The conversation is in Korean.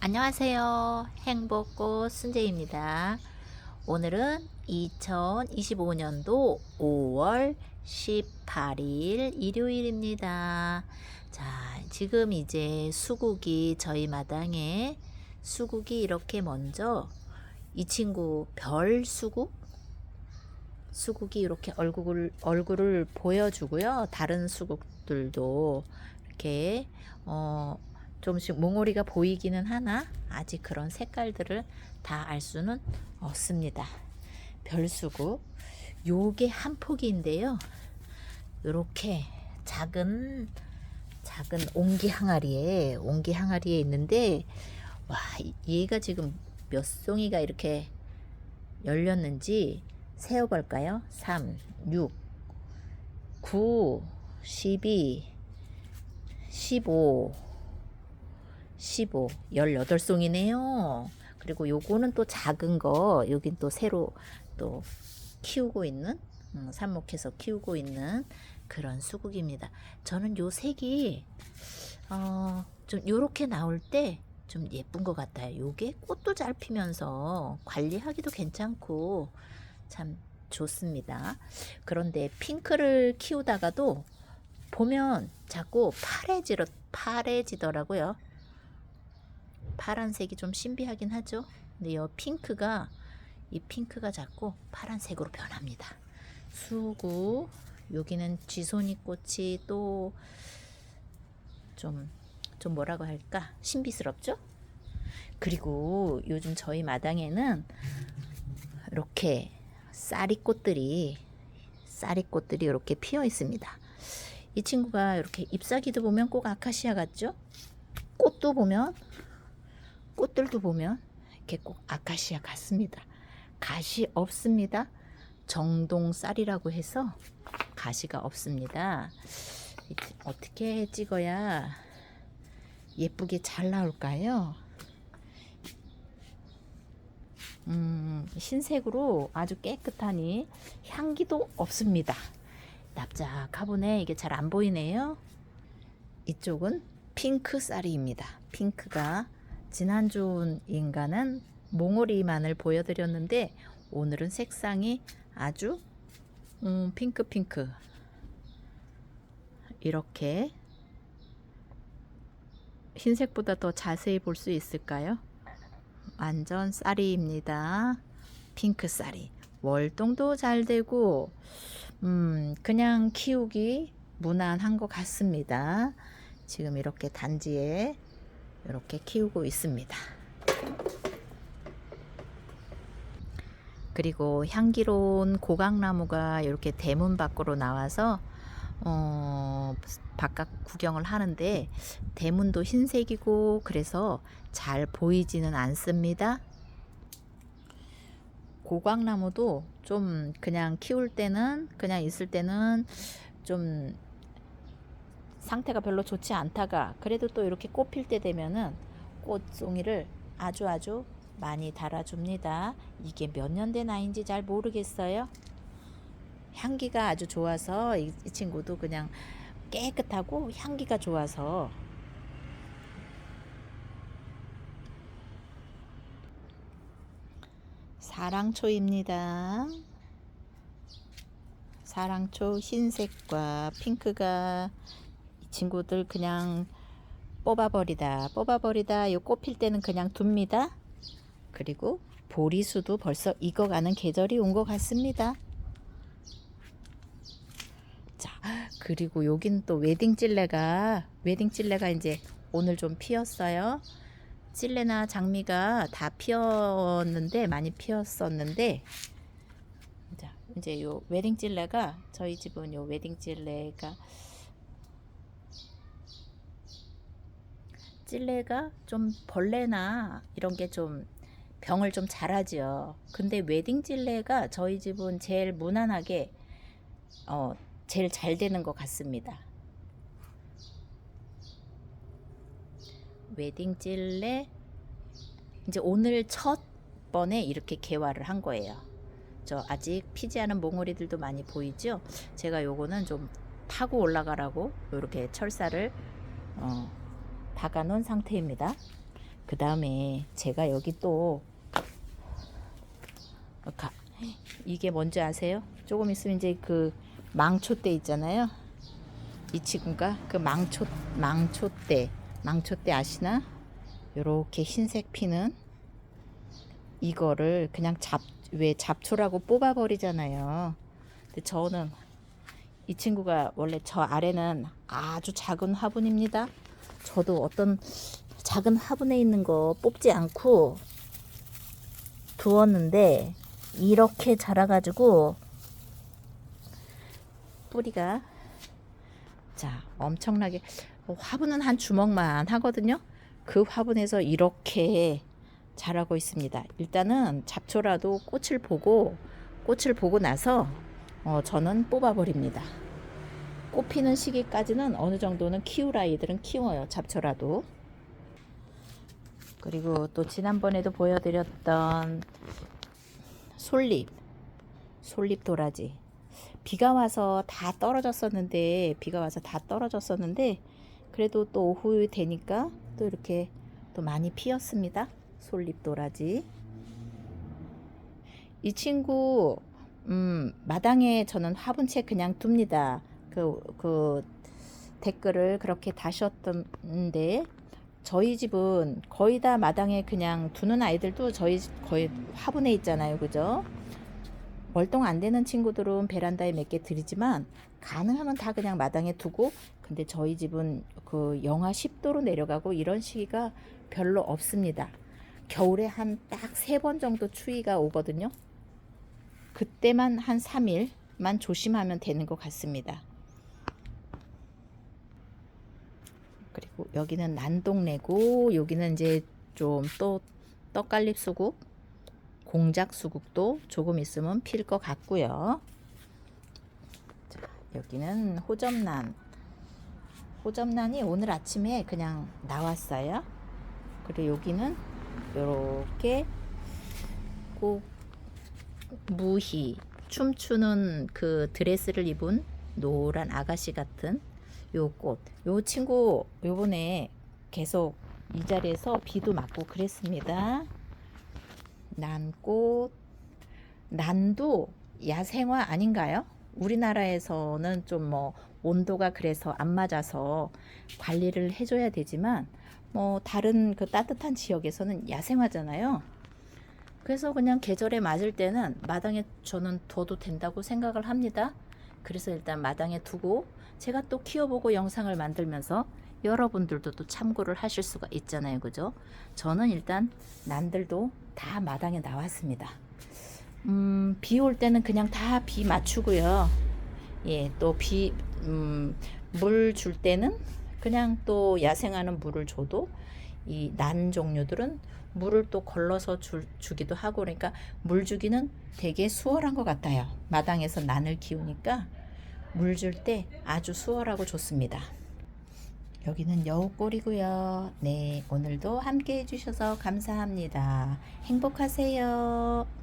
안녕하세요. 행복꽃 순재입니다. 오늘은 2025년도 5월 18일 일요일입니다. 자, 지금 이제 수국이 저희 마당에 수국이 이렇게 먼저 이 친구 별 수국 수국이 이렇게 얼굴을 얼굴을 보여주고요. 다른 수국들도 이렇게 어 조금씩 몽오리가 보이기는 하나 아직 그런 색깔들을 다 알 수는 없습니다. 별수국 요게 한 포기인데요. 요렇게 작은 작은 옹기 항아리에 옹기 항아리에 있는데 와 얘가 지금 몇 송이가 이렇게 열렸는지 세어볼까요? 3, 6, 9, 12, 15, 15, 18송이네요. 그리고 요거는 또 작은 거, 여긴 또 새로 또 키우고 있는, 음, 삽목해서 키우고 있는 그런 수국입니다. 저는 요 색이, 어, 좀 요렇게 나올 때 좀 예쁜 것 같아요. 요게 꽃도 잘 피면서 관리하기도 괜찮고 참 좋습니다. 그런데 핑크를 키우다가도 보면 자꾸 파래지러, 파래지더라고요. 파란색이 좀 신비하긴 하죠. 근데 이 핑크가 이 핑크가 자꾸 파란색으로 변합니다. 수구 여기는 쥐손이 꽃이 또좀좀 뭐라고 할까 신비스럽죠? 그리고 요즘 저희 마당에는 이렇게 쌀이꽃들이 쌀이꽃들이 이렇게 피어 있습니다. 이 친구가 이렇게 잎사귀도 보면 꼭 아카시아 같죠? 꽃도 보면 꽃들도 보면 이렇게 꼭 아카시아 같습니다. 가시 없습니다. 정동 쌀이라고 해서 가시가 없습니다. 어떻게 찍어야 예쁘게 잘 나올까요? 음, 흰색으로 아주 깨끗하니 향기도 없습니다. 납작하보네. 이게 잘 안 보이네요. 이쪽은 핑크 쌀이입니다. 핑크가 지난주 인간은 몽오리만을 보여드렸는데 오늘은 색상이 아주 음, 핑크 핑크 이렇게 흰색보다 더 자세히 볼 수 있을까요? 완전 쌀이입니다. 핑크 쌀이. 월동도 잘 되고, 음, 그냥 키우기 무난한 것 같습니다. 지금 이렇게 단지에 이렇게 키우고 있습니다. 그리고 향기로운 고강나무가 이렇게 대문 밖으로 나와서 어, 바깥 구경을 하는데 대문도 흰색이고 그래서 잘 보이지는 않습니다. 고광나무도 좀 그냥 키울 때는 그냥 있을 때는 좀 상태가 별로 좋지 않다가 그래도 또 이렇게 꽃 필 때 되면은 꽃송이를 아주 아주 많이 달아줍니다. 이게 몇 년 된 아이인지 잘 모르겠어요. 향기가 아주 좋아서 이, 이 친구도 그냥 깨끗하고 향기가 좋아서 사랑초입니다. 사랑초 흰색과 핑크가 이 친구들 그냥 뽑아버리다 뽑아버리다 요 꽃필 때는 그냥 둡니다. 그리고 보리수도 벌써 익어가는 계절이 온 것 같습니다. 자, 그리고 여긴 또 웨딩 찔레가 웨딩 찔레가 이제 오늘 좀 피었어요. 찔레나 장미가 다 피었는데 많이 피었었는데 자, 이제 요 웨딩 찔레가 저희 집은 요 웨딩 찔레가 찔레가 좀 벌레나 이런 게 좀 병을 좀 잘하죠. 근데 웨딩 찔레가 저희 집은 제일 무난하게 어, 제일 잘 되는 것 같습니다. 웨딩 찔레 이제 오늘 첫 번에 이렇게 개화를 한 거예요. 저 아직 피지 않은 몽오리들도 많이 보이죠? 제가 요거는 좀 타고 올라가라고 이렇게 철사를 어, 박아 놓은 상태입니다. 그 다음에 제가 여기 또 가- 이게 뭔지 아세요? 조금 있으면 이제 그 망초대 있잖아요. 이 친구가 그 망초 망초대 망초대 아시나? 요렇게 흰색 피는 이거를 그냥 잡 왜 잡초라고 뽑아 버리잖아요. 근데 저는 이 친구가 원래 저 아래는 아주 작은 화분입니다. 저도 어떤 작은 화분에 있는 거 뽑지 않고 두었는데 이렇게 자라가지고 뿌리가 자 엄청나게 화분은 한 주먹만 하거든요. 그 화분에서 이렇게 자라고 있습니다. 일단은 잡초라도 꽃을 보고 꽃을 보고 나서 어, 저는 뽑아버립니다. 꽃 피는 시기까지는 어느 정도는 키울 아이들은 키워요. 잡초라도. 그리고 또 지난번에도 보여드렸던 솔잎, 솔잎 도라지. 비가 와서 다 떨어졌었는데, 비가 와서 다 떨어졌었는데, 그래도 또 오후 되니까 또 이렇게 또 많이 피었습니다. 솔잎 도라지. 이 친구, 음, 마당에 저는 화분채 그냥 둡니다. 그, 그 댓글을 그렇게 다셨던데, 저희 집은 거의 다 마당에 그냥 두는 아이들도 저희 집 거의 화분에 있잖아요. 그죠? 월동 안 되는 친구들은 베란다에 몇개 드리지만 가능하면 다 그냥 마당에 두고 근데 저희 집은 그 영하 10도로 내려가고 이런 시기가 별로 없습니다. 겨울에 한 딱 세 번 정도 추위가 오거든요. 그때만 한 3일만 조심하면 되는 것 같습니다. 그리고 여기는 난동네고 여기는 이제 좀 또 떡갈립 수국, 공작 수국도 조금 있으면 필 것 같고요. 자, 여기는 호접란. 호접란이 오늘 아침에 그냥 나왔어요. 그리고 여기는 이렇게 꼭 무희 춤추는 그 드레스를 입은 노란 아가씨 같은 요 꽃. 요 친구 요번에 계속 이 자리에서 비도 맞고 그랬습니다. 난꽃. 난도 야생화 아닌가요? 우리나라에서는 좀 뭐 온도가 그래서 안 맞아서 관리를 해줘야 되지만 뭐 다른 그 따뜻한 지역에서는 야생화잖아요. 그래서 그냥 계절에 맞을 때는 마당에 저는 둬도 된다고 생각을 합니다. 그래서 일단 마당에 두고 제가 또 키워보고 영상을 만들면서 여러분들도 또 참고를 하실 수가 있잖아요. 그죠? 저는 일단 난들도 다 마당에 나왔습니다. 음, 비 올 때는 그냥 다 비 맞추고요. 예, 또 비, 음, 물 줄 때는 그냥 또 야생하는 물을 줘도 이 난 종류들은 물을 또 걸러서 주, 주기도 하고 그러니까 물 주기는 되게 수월한 것 같아요. 마당에서 난을 키우니까 물 줄 때 아주 수월하고 좋습니다. 여기는 여우골이고요. 네, 오늘도 함께 해주셔서 감사합니다. 행복하세요.